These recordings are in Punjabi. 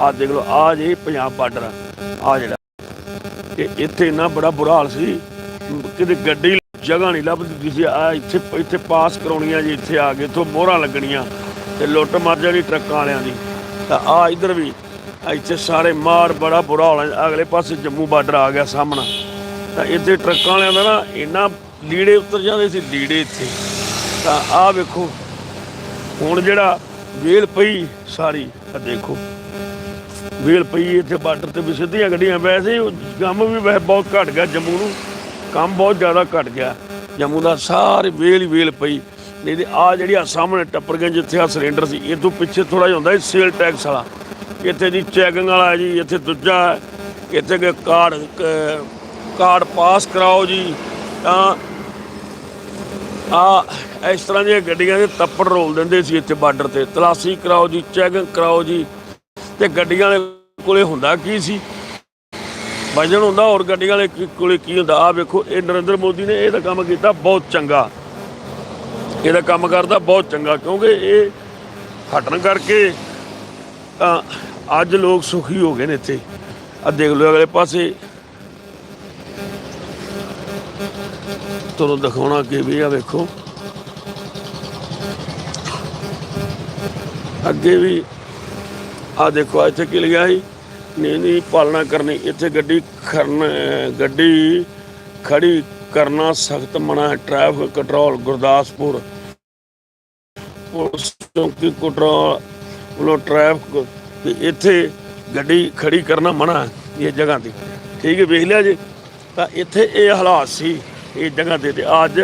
ਆ ਦੇਖ ਲਓ ਆ ਜੇ ਪੰਜਾਬ ਬਾਰਡਰ ਆ ਜਿਹੜਾ ਤੇ ਇੱਥੇ ਇੰਨਾ ਬੜਾ ਬੁਰਾ ਹਾਲ ਸੀ, ਕਿਤੇ ਗੱਡੀ ਜਗ੍ਹਾ ਨਹੀਂ ਲੱਭਦੀ ਸੀ ਆ ਇੱਥੇ ਇੱਥੇ ਪਾਸ ਕਰਾਉਣੀਆਂ ਜੀ, ਇੱਥੇ ਆ ਕੇ ਇੱਥੋਂ ਮੋਹਰਾਂ ਲੱਗਣੀਆਂ ਤੇ ਲੁੱਟ ਮਰ ਜਾਣੀ ਟਰੱਕਾਂ ਵਾਲਿਆਂ ਦੀ। ਤਾਂ ਆ ਇਧਰ ਵੀ, ਇੱਥੇ ਸਾਰੇ ਮਾਰ ਬੜਾ ਬੁਰਾ ਹਾਲ ਹੈ ਅਗਲੇ ਪਾਸੇ ਜੰਮੂ ਬਾਰਡਰ ਆ ਗਿਆ ਸਾਹਮਣਾ। ਤਾਂ ਇੱਥੇ ਟਰੱਕਾਂ ਵਾਲਿਆਂ ਦਾ ਨਾ ਇੰਨਾ ਲੀੜੇ ਉਤਰ ਜਾਂਦੇ ਸੀ, ਲੀੜੇ ਇੱਥੇ। ਤਾਂ ਆ ਵੇਖੋ, ਹੁਣ ਜਿਹੜਾ ਵੇਲ ਪਈ ਸਾਰੀ ਆ ਦੇਖੋ। ਵੇਲ ਪਈ ਇੱਥੇ ਬਾਰਡਰ ਤੇ ਵੀ ਸਿੱਧੀਆਂ ਗੱਡੀਆਂ। ਵੈਸੇ ਕੰਮ ਵੀ ਵੈਸੇ ਬਹੁਤ ਘਟ ਗਿਆ ਜੰਮੂ ਨੂੰ। ਕੰਮ ਬਹੁਤ ਜ਼ਿਆਦਾ ਘਟ ਗਿਆ। ਜੰਮੂ ਦਾ ਸਾਰੇ ਵੇਲ ਹੀ ਵੇਲ ਪਈ। ਨਹੀਂ ਤੇ ਆ ਜਿਹੜੀ ਆ ਸਾਹਮਣੇ ਟੱਪਰ ਗਏ ਜਿੱਥੇ ਆ ਸਿਲੰਡਰ ਸੀ ਇਹ ਤੋਂ ਪਿੱਛੇ ਥੋੜਾ ਜਿਹਾ ਹੁੰਦਾ ਸੀ ਸੇਲ ਟੈਕਸ ਵਾਲਾ। ਇੱਥੇ ਜੀ ਚੈਕਿੰਗ ਵਾਲਾ ਜੀ ਇੱਥੇ ਦੂਜਾ ਹੈ, ਇੱਥੇ ਕਿ ਕਾਰਡ ਕਾਰਡ ਪਾਸ ਕਰਾਓ ਜੀ। ਤਾਂ ਆ ਇਸ ਤਰ੍ਹਾਂ ਦੀਆਂ ਗੱਡੀਆਂ ਦੇ ਤੱਪੜ ਰੋਲ ਦਿੰਦੇ ਸੀ ਇੱਥੇ ਬਾਰਡਰ ਤੇ। ਤਲਾਸ਼ੀ ਕਰਾਓ ਜੀ ਚੈਕਿੰਗ ਕਰਾਓ ਜੀ। ਤੇ ਗੱਡੀਆਂ ਵਾਲੇ ਕੋਲੇ ਹੁੰਦਾ ਕੀ ਸੀ? ਵਜਨ ਹੁੰਦਾ ਹੋਰ ਗੱਡੀਆਂ ਵਾਲੇ ਕੋਲੇ ਕੀ ਹੁੰਦਾ? ਆ ਵੇਖੋ, ਇਹ ਨਰਿੰਦਰ ਮੋਦੀ ਨੇ ਇਹਦਾ ਕੰਮ ਕੀਤਾ ਬਹੁਤ ਚੰਗਾ। ਇਹਦਾ ਕੰਮ ਕਰਦਾ ਬਹੁਤ ਚੰਗਾ, ਕਿਉਂਕਿ ਇਹ ਹਟਣ ਕਰਕੇ ਤਾਂ ਅੱਜ ਲੋਕ ਸੁਖੀ ਹੋ ਗਏ ਨੇ ਇੱਥੇ। ਆ ਦੇਖ ਲਓ ਅਗਲੇ ਪਾਸੇ। ਤੁਹਾਨੂੰ ਦਿਖਾਉਣਾ ਕਿ ਵੀ ਆ, ਵੇਖੋ। ਅੱਗੇ ਵੀ ਆ ਦੇਖੋ ਇੱਥੇ ਕੀ ਲਿਖਿਆ ਸੀ? ਨਹੀਂ ਨਹੀਂ ਪਾਲਣਾ ਕਰਨੀ, ਇੱਥੇ ਗੱਡੀ ਖੜਨ ਗੱਡੀ ਖੜੀ ਕਰਨਾ ਸਖਤ ਮਨਾ ਹੈ ਟ੍ਰੈਫਿਕ ਕੰਟਰੋਲ ਗੁਰਦਾਸਪੁਰ। ਪੁਲਿਸ ਚੌਂਕੀ ਕੰਟਰੋਲ ਵੱਲੋਂ ਟ੍ਰੈਫਿਕ ਇੱਥੇ ਗੱਡੀ ਖੜੀ ਕਰਨਾ ਮਨਾ ਹੈ, ਇਹ ਜਗ੍ਹਾ ਤੇ। ਠੀਕ ਹੈ, ਵੇਖ ਲਿਆ ਜੀ। ਤਾਂ ਇੱਥੇ ਇਹ ਹਾਲਾਤ ਸੀ, ਇਹ ਜਗ੍ਹਾ ਤੇ। ਤੇ ਅੱਜ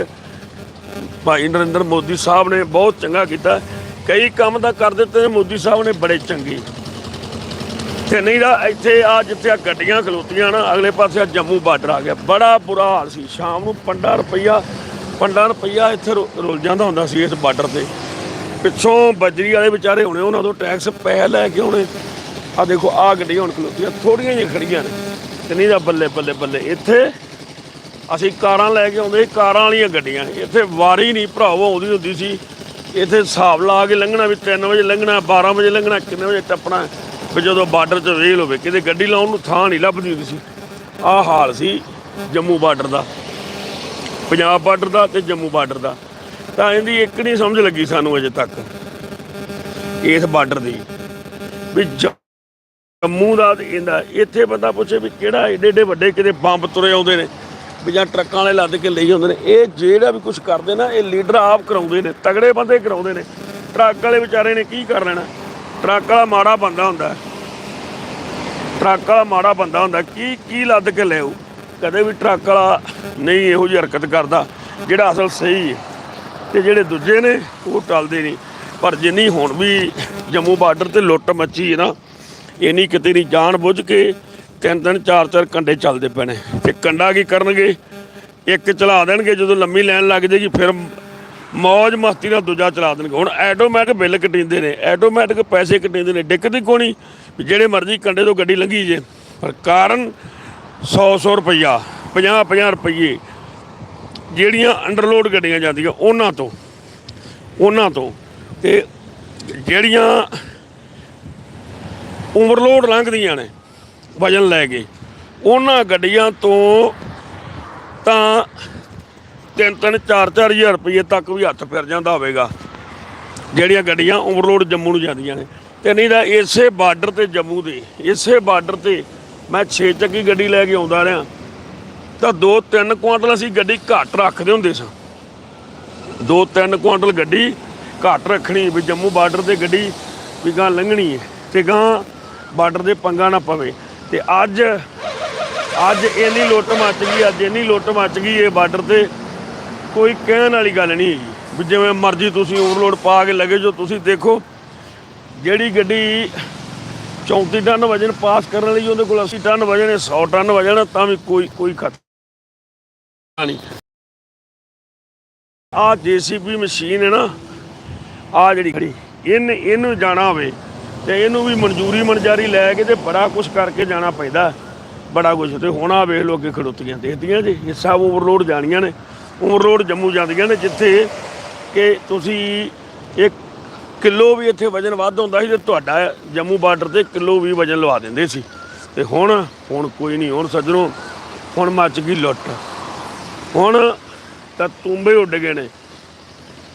ਭਾਈ ਨਰਿੰਦਰ ਮੋਦੀ ਸਾਹਿਬ ਨੇ ਬਹੁਤ ਚੰਗਾ ਕੀਤਾ। ਕਈ ਕੰਮ ਤਾਂ ਕਰ ਦਿੱਤੇ ਨੇ, ਮੋਦੀ ਸਾਹਿਬ ਨੇ ਬੜੇ ਚੰਗੇ। ਤੇ ਨਹੀਂ ਦਾ ਇੱਥੇ ਆ ਜਿੱਥੇ ਆ ਗੱਡੀਆਂ ਖਲੋਤੀਆਂ ਨਾ, ਅਗਲੇ ਪਾਸੇ ਆ ਜੰਮੂ ਬਾਰਡਰ ਆ ਗਿਆ। ਬੜਾ ਬੁਰਾ ਹਾਲ ਸੀ। ਸ਼ਾਮ ਨੂੰ ਪੰਡਾ ਰੁਪਈਆ ਪੰਡਾ ਰੁਪਈਆ ਇੱਥੇ ਰੁ- ਰੁਲ ਜਾਂਦਾ ਹੁੰਦਾ ਸੀ ਇਸ ਬਾਰਡਰ ਤੇ। ਪਿੱਛੋਂ ਬਜਰੀ ਵਾਲੇ ਵਿਚਾਰੇ ਹੁਣੇ ਉਹਨਾਂ ਤੋਂ ਟੈਕਸ ਪੈ ਲੈ ਕੇ ਹੁਣੇ ਆ ਦੇਖੋ ਆ ਗੱਡੀਆਂ ਹੁਣ ਖਲੋਤੀਆਂ ਥੋੜੀਆਂ ਜਿਹੀਆਂ ਖੜੀਆਂ ਨੇ। ਤੇ ਨਹੀਂ ਦਾ ਬੱਲੇ ਬੱਲੇ ਬੱਲੇ। ਇੱਥੇ ਅਸੀਂ ਕਾਰਾਂ ਲੈ ਕੇ ਆਉਂਦੇ, ਕਾਰਾਂ ਵਾਲੀਆਂ ਗੱਡੀਆਂ। ਇੱਥੇ ਵਾਰੀ ਨਹੀਂ ਭਰਾਵੋ, ਆਉਂਦੀ ਹੁੰਦੀ ਸੀ। ਇੱਥੇ ਹਿਸਾਬ ਲਾ ਕੇ ਲੰਘਣਾ ਵੀ 3 ਵਜੇ ਲੰਘਣਾ 12 ਵਜੇ ਲੰਘਣਾ, ਕਿੰਨੇ ਵਜੇ ਟੱਪਣਾ। ਵੀ ਜਦੋਂ ਬਾਰਡਰ 'ਚ ਰੇਲ ਹੋਵੇ, ਕਿਤੇ ਗੱਡੀ ਲਾਉਣ ਨੂੰ ਥਾਂ ਨਹੀਂ ਲੱਭਦੀ ਹੁੰਦੀ ਸੀ। ਆਹ ਹਾਲ ਸੀ ਜੰਮੂ ਬਾਰਡਰ ਦਾ। ਪੰਜਾਬ ਬਾਰਡਰ ਦਾ ਤੇ ਜੰਮੂ ਬਾਰਡਰ ਦਾ। ਤਾਂ ਇਹਦੀ ਇੱਕ ਨਹੀਂ ਸਮਝ ਲੱਗੀ ਸਾਨੂੰ ਅਜੇ ਤੱਕ ਇਸ ਬਾਰਡਰ ਦੀ। ਵੀ ਜ- ਜੰਮੂ ਦਾ ਇਹਦਾ। ਇੱਥੇ ਬੰਦਾ ਪੁੱਛੇ ਵੀ ਕਿਹੜਾ ਏਡੇ ਏਡੇ ਵੱਡੇ ਕਿਤੇ ਬੰਬ ਤੁਰੇ ਆਉਂਦੇ ਨੇ, ਵੀ ਜਾਂ ਟਰੱਕਾਂ ਵਾਲੇ ਲੱਦ ਕੇ ਲਈ ਆਉਂਦੇ ਨੇ। ਇਹ ਜਿਹੜਾ ਵੀ ਕੁਝ ਕਰਦੇ ਨਾ, ਇਹ ਲੀਡਰ ਆਪ ਕਰਾਉਂਦੇ ਨੇ, ਤਗੜੇ ਬੰਦੇ ਕਰਾਉਂਦੇ ਨੇ। ਟਰੱਕ ਵਾਲੇ ਵਿਚਾਰੇ ਨੇ ਕੀ ਕਰ ਲੈਣਾ? ਟਰੱਕ ਵਾਲਾ ਮਾੜਾ ਬੰਦਾ ਹੁੰਦਾ ਟਰੱਕ ਵਾਲਾ ਮਾੜਾ ਬੰਦਾ ਹੁੰਦਾ ਕੀ ਕੀ ਲੱਦ ਕੇ ਲਿਆਊ ਕਦੇ ਵੀ ਟਰੱਕ ਵਾਲਾ ਨਹੀਂ ਇਹੋ ਜਿਹੀ ਹਰਕਤ ਕਰਦਾ, ਜਿਹੜਾ ਅਸਲ ਸਹੀ ਹੈ। ਤੇ ਜਿਹੜੇ ਦੂਜੇ ਨੇ, ਉਹ ਟਲਦੇ ਨਹੀਂ। ਪਰ ਜਿੰਨੀ ਹੁਣ ਵੀ ਜੰਮੂ ਬਾਰਡਰ ਤੇ ਲੁੱਟ ਮੱਚੀ ਹੈ ਨਾ, ਇੰਨੀ ਕਿਤੇ ਨਹੀਂ ਜਾਣ ਬੁੱਝ ਕੇ ਤਿੰਨ ਤਿੰਨ, ਚਾਰ ਚਾਰ ਕੰਡੇ ਚੱਲਦੇ ਪਏ ਨੇ ਤੇ ਕੰਡਾ ਕੀ ਕਰਨਗੇ? ਇੱਕ ਚਲਾ ਦੇਣਗੇ, ਜਦੋਂ ਲੰਮੀ ਲਾਈਨ ਲੱਗ ਜਾਏਗੀ, ਫਿਰ ਮੌਜ ਮਸਤੀ ਨਾਲ ਦੂਜਾ ਚਲਾ ਦੇਣਗੇ। ਹੁਣ ਆਟੋਮੈਟਿਕ ਬਿੱਲ ਕਟਿੰਦੇ ਨੇ। ਆਟੋਮੈਟਿਕ ਪੈਸੇ ਕਟਿੰਦੇ ਨੇ। ਦਿੱਕਤ ਹੀ ਕੋਣੀ ਵੀ ਜਿਹੜੇ ਮਰਜ਼ੀ ਕੰਡੇ ਤੋਂ ਗੱਡੀ ਲੰਘੀ ਜੇ। ਪਰ ਕਾਰਨ 100 100 ਰੁਪਈਆ 50 50 ਰੁਪਈਏ ਜਿਹੜੀਆਂ ਅੰਡਰਲੋਡ ਗੱਡੀਆਂ ਜਾਂਦੀਆਂ ਉਹਨਾਂ ਤੋਂ। ਉਹਨਾਂ ਤੋਂ। ਤੇ ਜਿਹੜੀਆਂ ਓਵਰਲੋਡ ਲੰਘਦੀਆਂ ਨੇ, ਵਜਨ ਲੈ ਕੇ, ਉਹਨਾਂ ਗੱਡੀਆਂ ਤੋਂ ਤਾਂ ਤਿੰਨ ਤਿੰਨ, ਚਾਰ ਚਾਰ ਹਜ਼ਾਰ ਰੁਪਏ ਤੱਕ ਵੀ ਹੱਥ ਫਿਰ ਜਾਂਦਾ ਹੋਵੇਗਾ। ਜਿਹੜੀਆਂ ਗੱਡੀਆਂ ਓਵਰਲੋਡ ਜੰਮੂ ਨੂੰ ਜਾਂਦੀਆਂ ਨੇ। ਤੇ ਨਹੀਂ ਤਾਂ ਇਸੇ ਬਾਰਡਰ ਤੇ ਜੰਮੂ ਦੇ, ਇਸੇ ਬਾਰਡਰ ਤੇ ਮੈਂ 6 ਚੱਕੀ ਗੱਡੀ ਲੈ ਕੇ ਆਉਂਦਾ ਰਿਹਾ। ਤਾਂ 2-3 ਕੁਆਂਟਲ ਅਸੀਂ ਗੱਡੀ ਘੱਟ ਰੱਖਦੇ ਹੁੰਦੇ ਸਾਂ। 2-3 ਕੁਆਂਟਲ ਗੱਡੀ ਘੱਟ ਰੱਖਣੀ, ਵੀ ਜੰਮੂ ਬਾਰਡਰ ਤੇ ਗੱਡੀ ਵੀ ਗਾਂ ਲੰਘਣੀ ਹੈ ਤੇ ਗਾਂ ਬਾਰਡਰ ਦੇ ਪੰਗਾ ਨਾ ਪਵੇ। ਤੇ ਅੱਜ ਅੱਜ ਇੰਨੀ ਲੁੱਟ ਮੱਚ ਗਈ, ਅੱਜ ਇੰਨੀ ਲੁੱਟ ਮੱਚ ਗਈ ਇਹ ਬਾਰਡਰ ਤੇ। ਕੋਈ ਕਹਿਣ ਵਾਲੀ ਗੱਲ ਨਹੀਂ ਹੈਗੀ। ਵੀ ਜਿਵੇਂ ਮਰਜ਼ੀ ਤੁਸੀਂ ਓਵਰਲੋਡ ਪਾ ਕੇ ਲੱਗੇ ਜੋ ਤੁਸੀਂ ਦੇਖੋ, ਜਿਹੜੀ ਗੱਡੀ 34 ਟਨ ਵਜਨ ਪਾਸ ਕਰਨ ਲਈ ਉਹਦੇ ਕੋਲ 80 ਟਨ ਵਜਨ ਹੈ 100 ਟਨ ਵਜਨ ਤਾਂ ਵੀ ਕੋਈ ਕੋਈ ਖਤਰਾ ਨਹੀਂ। ਆ ਜੀਸੀਬੀ ਮਸ਼ੀਨ ਹੈ ਨਾ, ਆ ਜਿਹੜੀ ਖੜੀ ਇਹਨ, ਇਹਨੂੰ ਜਾਣਾ ਹੋਵੇ ਤੇ ਇਹਨੂੰ ਵੀ ਮਨਜ਼ੂਰੀ ਮਨਜਾਰੀ ਲੈ ਕੇ ਤੇ ਬੜਾ ਕੁਝ ਕਰਕੇ ਜਾਣਾ ਪੈਂਦਾ। ਬੜਾ ਕੁਝ ਤੇ ਹੋਣਾ ਆ ਵੇਖ ਲੋ ਅੱਗੇ ਖੜੋਤੀਆਂ ਦੇਖਦੀਆਂ ਜੀ, ਇਹ ਸਭ ਓਵਰਲੋਡ ਜਾਣੀਆਂ ਨੇ। ਓਵਰਲੋਡ ਜੰਮੂ ਜਾਂਦੀਆਂ ਨੇ ਜਿੱਥੇ ਕਿ ਤੁਸੀਂ ਇੱਕ ਕਿਲੋ ਵੀ ਇੱਥੇ ਵਜਨ ਵੱਧ ਹੁੰਦਾ ਸੀ ਤੇ ਤੁਹਾਡਾ ਜੰਮੂ ਬਾਰਡਰ ਤੇ ਕਿਲੋ ਵੀ ਵਜਨ ਲਵਾ ਦਿੰਦੇ ਸੀ। ਤੇ ਹੁਣ ਹੁਣ ਕੋਈ ਨਹੀਂ, ਹੁਣ ਸੱਜਣੋ, ਹੁਣ ਮੱਚ ਗਈ ਲੁੱਟ। ਹੁਣ ਤਾਂ ਤੁੰਬੇ ਉੱਡ ਗਏ ਨੇ।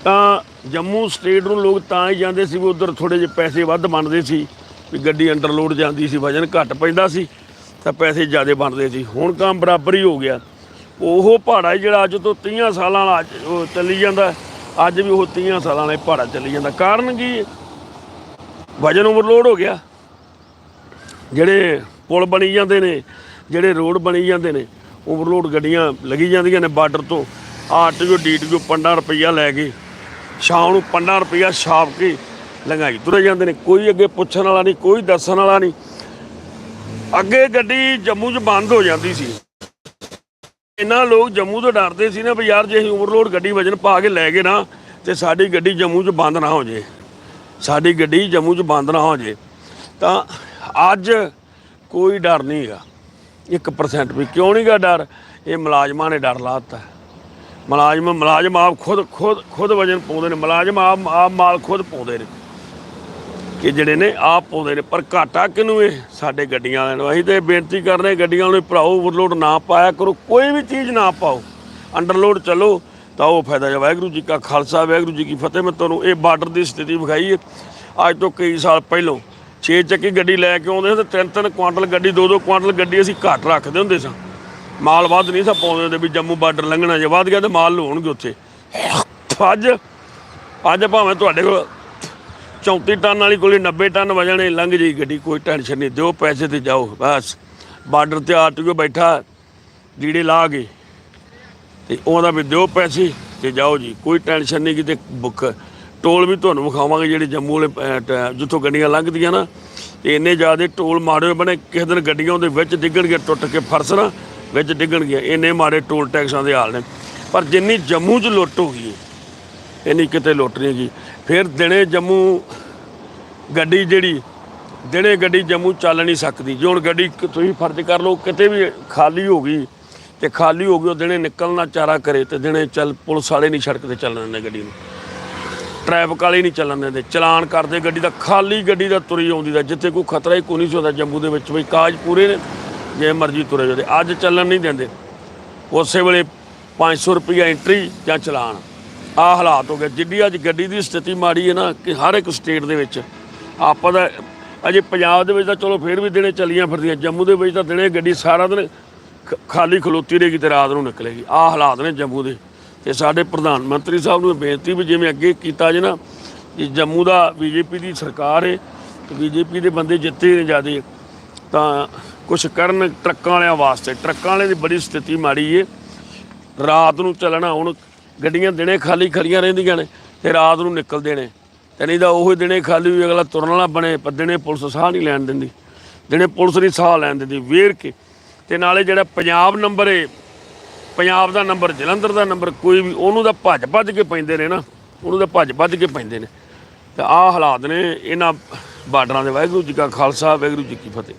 ਤਾਂ ਜੰਮੂ ਸਟੇਟ ਨੂੰ ਲੋਕ ਤਾਂ ਹੀ ਜਾਂਦੇ ਸੀ ਵੀ ਉਧਰ ਥੋੜੇ ਜਿਹੇ ਪੈਸੇ ਵੱਧ ਬਣਦੇ ਸੀ, ਵੀ ਗੱਡੀ ਅੰਡਰਲੋਡ ਜਾਂਦੀ ਸੀ, ਵਜਨ ਘੱਟ ਪੈਂਦਾ ਸੀ, ਤਾਂ ਪੈਸੇ ਜ਼ਿਆਦਾ ਬਣਦੇ ਸੀ। ਹੁਣ ਕੰਮ ਬਰਾਬਰ ਹੀ ਹੋ ਗਿਆ। ਉਹ ਪਹਾੜਾ ਹੀ ਜਿਹੜਾ ਅੱਜ ਤੋਂ 30 ਸਾਲਾਂ ਵਾਲਾ ਚੱਲੀ ਜਾਂਦਾ। ਅੱਜ ਵੀ ਉਹ 30 ਸਾਲਾਂ ਵਾਲਾ ਪਹਾੜਾ ਚੱਲੀ ਜਾਂਦਾ। ਕਾਰਨ ਕੀ? ਹੈ? ਵਜਨ ਓਵਰਲੋਡ ਹੋ ਗਿਆ। ਜਿਹੜੇ ਪੁਲ ਬਣੀ ਜਾਂਦੇ ਨੇ, ਜਿਹੜੇ ਰੋਡ ਬਣੀ ਜਾਂਦੇ ਨੇ ਓਵਰਲੋਡ ਗੱਡੀਆਂ ਲੱਗੀ ਜਾਂਦੀਆਂ ਨੇ ਬਾਰਡਰ ਤੋਂ। ਆਰਟੀਓ ਡੀਟੀਓ 15 ਰੁਪਈਆ ਲੈ ਕੇ, ਸ਼ਾਮ ਨੂੰ 15 ਰੁਪਈਆ ਛਾਪ ਕੇ ਲੰਘਾਈ ਤੁਰੇ ਜਾਂਦੇ ਨੇ। ਕੋਈ ਅੱਗੇ ਪੁੱਛਣ ਵਾਲਾ ਨਹੀਂ, ਕੋਈ ਦੱਸਣ ਵਾਲਾ ਨਹੀਂ। ਅੱਗੇ ਗੱਡੀ ਜੰਮੂ 'ਚ ਬੰਦ ਹੋ ਜਾਂਦੀ ਸੀ। ਇੰਨਾ ਲੋਕ ਜੰਮੂ ਤੋਂ ਡਰਦੇ ਸੀ ਨਾ ਵੀ ਯਾਰ ਜੇ ਅਸੀਂ ਓਵਰਲੋਡ ਗੱਡੀ ਵਜਨ ਪਾ ਕੇ ਲੈ ਗਏ ਨਾ ਤੇ ਸਾਡੀ ਗੱਡੀ ਜੰਮੂ 'ਚ ਬੰਦ ਨਾ ਹੋ ਜੇ। ਸਾਡੀ ਗੱਡੀ ਜੰਮੂ 'ਚ ਬੰਦ ਨਾ ਹੋ ਜੇ। ਤਾਂ ਅੱਜ ਕੋਈ ਡਰ ਨਹੀਂ ਹੈਗਾ। 1% ਵੀ ਕਿਉਂ ਨਹੀਂ ਗਾ ਡਰ? ਇਹ ਮੁਲਾਜ਼ਮਾਂ ਨੇ ਡਰ ਲਾਤਾ। ਮੁਲਾਜ਼ਮ ਮੁਲਾਜ਼ਮ ਆਪ ਖੁਦ ਖੁਦ ਖੁਦ ਵਜਨ ਪਾਉਂਦੇ ਨੇ। ਮੁਲਾਜ਼ਮ ਆਪ ਆਪ ਮਾਲ ਖੁਦ ਪਾਉਂਦੇ ਨੇ। ਕਿ ਜਿਹੜੇ ਨੇ ਆਪ ਪਾਉਂਦੇ ਨੇ, ਪਰ ਘਾਟਾ ਕਿਨੂੰ ਇਹ ਸਾਡੇ ਗੱਡੀਆਂ ਵਾਲਿਆਂ ਨੂੰ। ਅਸੀਂ ਤੇ ਬੇਨਤੀ ਕਰ ਰਹੇ ਗੱਡੀਆਂ ਵਾਲੇ ਭਰਾਓ ਓਵਰਲੋਡ ਨਾ ਪਾਇਆ ਕਰੋ, ਕੋਈ ਵੀ ਚੀਜ਼ ਨਾ ਪਾਓ। ਅੰਡਰਲੋਡ ਚੱਲੋ, ਤਾਂ ਉਹ ਫਾਇਦਾ ਜਾ ਵਾਹਿਗੁਰੂ ਜੀ ਕਾ ਖਾਲਸਾ, ਵਾਹਿਗੁਰੂ ਜੀ ਕੀ ਫਤਿਹ। ਮੈਂ ਤੁਹਾਨੂੰ ਇਹ ਬਾਰਡਰ ਦੀ ਸਥਿਤੀ ਵਿਖਾਈ ਹੈ। ਅੱਜ ਤੋਂ ਕਈ ਸਾਲ ਪਹਿਲਾਂ 6 ਚੱਕੀ ਗੱਡੀ ਲੈ ਕੇ ਆਉਂਦੇ ਸੀ ਤੇ ਤਿੰਨ ਤਿੰਨ ਕੁਆਂਟਲ ਗੱਡੀ, ਦੋ ਦੋ ਕੁਆਂਟਲ ਗੱਡੀ ਅਸੀਂ ਘੱਟ ਰੱਖਦੇ ਹੁੰਦੇ ਸਾਂ। ਮਾਲ ਵੱਧ ਨਹੀਂ ਸਾਂ ਪਾਉਂਦੇ ਹੁੰਦੇ ਵੀ ਜੰਮੂ ਬਾਰਡਰ ਲੰਘਣਾ ਜੇ ਵੱਧ ਗਿਆ ਤੇ ਮਾਲ ਲੋਣਗੇ ਉੱਥੇ। ਅੱਜ ਅੱਜ ਭਾਵੇਂ ਤੁਹਾਡੇ ਕੋਲ 34 ਟਨ ਵਾਲੀ ਕੋਲੇ 90 ਟਨ ਵਜਣੇ ਲੰਘ ਜਾਈ ਗੱਡੀ ਕੋਈ ਟੈਨਸ਼ਨ ਨਹੀਂ ਦਿਓ ਪੈਸੇ ਤੇ ਜਾਓ ਬਸ। ਬਾਰਡਰ ਤੇ ਆਰਟੀਓ ਬੈਠਾ ਲੀੜੇ ਲਾ ਕੇ ਤੇ ਉਹਦਾ ਵੀ ਦਿਓ ਪੈਸੇ ਤੇ ਜਾਓ ਜੀ ਕੋਈ ਟੈਨਸ਼ਨ ਨਹੀਂ ਕਿਤੇ ਬੁੱਕ। ਟੋਲ ਵੀ ਤੁਹਾਨੂੰ ਵਿਖਾਵਾਂਗੇ ਜਿਹੜੇ ਜੰਮੂ ਵਾਲੇ ਅਹ, ਜਿੱਥੋਂ ਗੱਡੀਆਂ ਲੰਘਦੀਆਂ ਨਾ ਤੇ ਇੰਨੇ ਜ਼ਿਆਦੇ ਟੋਲ ਮਾੜੇ ਹੋਏ ਬਣੇ ਕਿਸੇ ਦਿਨ ਗੱਡੀਆਂ ਉਹਦੇ ਵਿੱਚ ਡਿੱਗਣਗੇ ਟੁੱਟ ਕੇ ਫਰਸ ਨਾ ਵਿੱਚ ਡਿੱਗਣਗੀਆਂ ਇੰਨੇ ਮਾੜੇ ਟੋਲ ਟੈਕਸਾਂ ਦੇ ਹਾਲ ਨੇ। ਪਰ ਜਿੰਨੀ ਜੰਮੂ 'ਚ ਲੁੱਟ ਹੋ ਗਈ ਹੈ ਇੰਨੀ ਕਿਤੇ ਲੁੱਟ ਨਹੀਂ ਗਈ ਫਿਰ ਦਿਨੇ ਜੰਮੂ ਗੱਡੀ ਜਿਹੜੀ, ਦਿਨੇ ਗੱਡੀ ਜੰਮੂ ਚੱਲ ਨਹੀਂ ਸਕਦੀ। ਜੇ ਹੁਣ ਗੱਡੀ ਤੁਸੀਂ ਫਰਜ਼ ਕਰ ਲਓ ਕਿਤੇ ਵੀ ਖਾਲੀ ਹੋ ਗਈ ਤੇ ਖਾਲੀ ਹੋ ਗਈ, ਉਹ ਦਿਨੇ ਨਿਕਲਣਾ ਚਾਰਾ ਕਰੇ ਤੇ ਦਿਨੇ ਚੱਲ ਪੁਲਿਸ ਵਾਲੇ ਨਹੀਂ ਸੜਕ ਤੇ ਚੱਲਣ ਦਿੰਦੇ ਗੱਡੀ ਨੂੰ। ਟ੍ਰੈਫਿਕ ਵਾਲੇ ਨਹੀਂ ਚੱਲਣ ਦਿੰਦੇ। ਚਲਾਨ ਕਰਦੇ ਗੱਡੀ ਦਾ, ਖਾਲੀ ਗੱਡੀ ਦਾ ਤੁਰੀ ਆਉਂਦੀ ਦਾ। ਜਿੱਥੇ ਕੋਈ ਖਤਰਾ ਹੀ ਕੋਈ ਨਹੀਂ ਸੀ ਹੁੰਦਾ ਜੰਮੂ ਦੇ ਵਿੱਚ। ਬਈ ਕਾਜ ਪੂਰੇ ਨੇ, ਜੇ ਮਰਜ਼ੀ ਤੁਰੇ ਜਾਂਦੇ। ਅੱਜ ਚੱਲਣ ਨਹੀਂ ਦਿੰਦੇ। ਉਸੇ ਵੇਲੇ 500 ਰੁਪਈਆ ਐਂਟਰੀ ਜਾਂ ਚਲਾਨ। ਆ ਹਾਲਾਤ ਹੋ ਗਏ। ਜਿੱਡੀ ਅੱਜ ਗੱਡੀ ਦੀ ਸਥਿਤੀ ਮਾੜੀ ਹੈ ਨਾ ਕਿ ਹਰ ਇੱਕ ਸਟੇਟ ਦੇ ਵਿੱਚ ਆਪਾਂ ਦਾ ਅਜੇ ਪੰਜਾਬ ਦੇ ਵਿੱਚ ਤਾਂ ਚਲੋ ਫੇਰ ਵੀ ਦਿਨੇ ਚੱਲੀਆਂ ਫਿਰਦੀਆਂ, ਜੰਮੂ ਦੇ ਵਿੱਚ ਤਾਂ ਦਿਨੇ ਗੱਡੀ ਸਾਰਾ ਦਿਨ ਖ- ਖਾਲੀ ਖਲੋਤੀ ਰਹੇਗੀ ਤੇ ਰਾਤ ਨੂੰ ਨਿਕਲੇਗੀ। ਆ ਹਾਲਾਤ ਨੇ ਜੰਮੂ ਦੇ। ਤੇ ਸਾਡੇ ਪ੍ਰਧਾਨ ਮੰਤਰੀ ਸਾਹਿਬ ਨੂੰ ਬੇਨਤੀ ਵੀ ਜਿਵੇਂ ਅੱਗੇ ਕੀਤਾ ਜੇ ਨਾ ਕਿ ਜੰਮੂ ਦਾ ਬੀਜੇਪੀ ਦੀ ਸਰਕਾਰ ਹੈ, ਤੇ ਬੀਜੇਪੀ ਦੇ ਬੰਦੇ ਜਿੱਤੇ ਨੇ ਜਿਆਦੇ, ਤਾਂ ਕੁਝ ਕਰਨ ਟਰੱਕਾਂ ਵਾਲਿਆਂ ਵਾਸਤੇ। ਟਰੱਕਾਂ ਵਾਲਿਆਂ ਦੀ ਬੜੀ ਸਥਿਤੀ ਮਾੜੀ ਹੈ। ਰਾਤ ਨੂੰ ਚੱਲਣਾ, ਹੁਣ ਗੱਡੀਆਂ ਦਿਨੇ ਖਾਲੀ ਖੜੀਆਂ ਰਹਿੰਦੀਆਂ ਨੇ ਤੇ ਰਾਤ ਨੂੰ ਨਿਕਲਦੇ ਨੇ। ਤੇ ਨਹੀਂ ਤਾਂ ਉਹ ਦਿਨੇ ਖਾਲੀ ਵੀ ਅਗਲਾ ਤੁਰਨ ਵਾਲਾ ਬਣੇ, ਪਰ ਦਿਨੇ ਪੁਲਿਸ ਸਾਹ ਨਹੀਂ ਲੈਣ ਦਿੰਦੀ। ਦਿਨੇ ਪੁਲਿਸ ਨਹੀਂ ਸਾਹ ਲੈਣ ਦਿੰਦੀ ਵੇਰ ਕੇ। ਤੇ ਨਾਲੇ ਜਿਹੜਾ ਪੰਜਾਬ ਨੰਬਰ ਏ, ਪੰਜਾਬ ਦਾ ਨੰਬਰ, ਜਲੰਧਰ ਦਾ ਨੰਬਰ, ਕੋਈ ਵੀ ਉਹਨੂੰ ਤਾਂ ਭੱਜ ਭੱਜ ਕੇ ਪੈਂਦੇ ਨੇ ਨਾ, ਉਹਨੂੰ ਤਾਂ ਭੱਜ ਭੱਜ ਕੇ ਪੈਂਦੇ ਨੇ। ਤੇ ਆਹ ਹਾਲਾਤ ਨੇ ਇਹਨਾਂ ਬਾਰਡਰਾਂ ਦੇ, ਵਾਹਿਗੁਰੂ ਜੀ ਕਾ ਖਾਲਸਾ, ਵਾਹਿਗੁਰੂ ਜੀ ਕੀ ਫਤਿਹ।